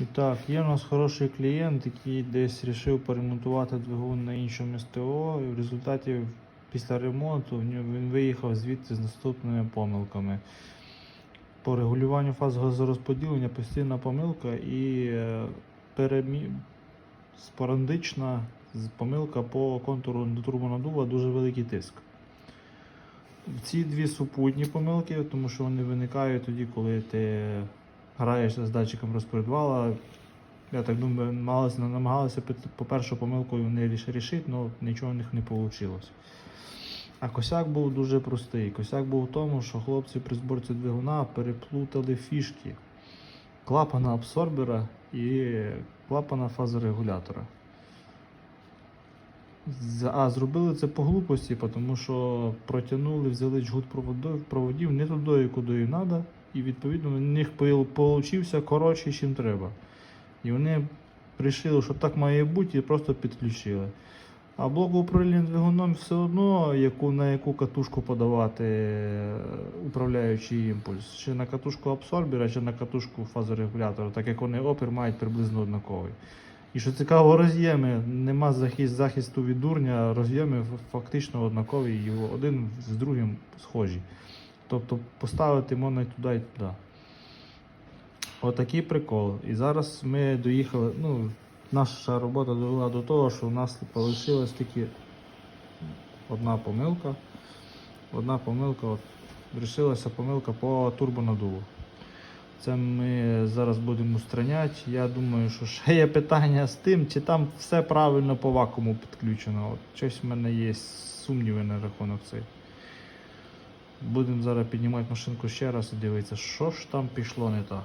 І так, є у нас хороший клієнт, який десь вирішив поремонтувати двигун на іншому СТО, і в результаті після ремонту він виїхав звідти з наступними помилками. По регулюванню фаз газорозподілення постійна помилка і е, перемі... спорадична з- помилка по контуру турбонадува дуже великий тиск. Ці дві супутні помилки, тому що вони виникають тоді, коли ти граєшся з датчиком розподвала. Я так думаю, намагалися, по першу помилку вони рішити, але нічого в них не вийшло. А косяк був дуже простий. Косяк був в тому, що хлопці при зборці двигуна переплутали фішки клапана абсорбера і клапана фазорегулятора. А зробили це по глупості, тому що протягнули, взяли жгут проводів, не туди, куди їм треба, і відповідно на них получився коротший, ніж треба. І вони вирішили, що так має бути, і просто підключили. А блок управління двигуном все одно, яку, на яку катушку подавати е, управляючий імпульс, чи на катушку абсорбера, чи на катушку фазорегулятора, так як вони опір мають приблизно однаковий. І що цікаво, роз'єми нема захист, захисту від дурня, роз'єми фактично однакові, і один з другим схожі. Тобто поставити можна і туди, і туди. Отакий прикол. І зараз ми доїхали. Ну, наша робота довела до того, що у нас залишилась тільки одна помилка. Одна помилка, от, вирішилася помилка по турбонадуву. Це ми зараз будемо устраняти. Я думаю, що ще є питання з тим, чи там все правильно по вакууму підключено. От щось в мене є сумніви на рахунок цей. Будемо зараз піднімати машинку ще раз і дивитися, що ж там пішло не так.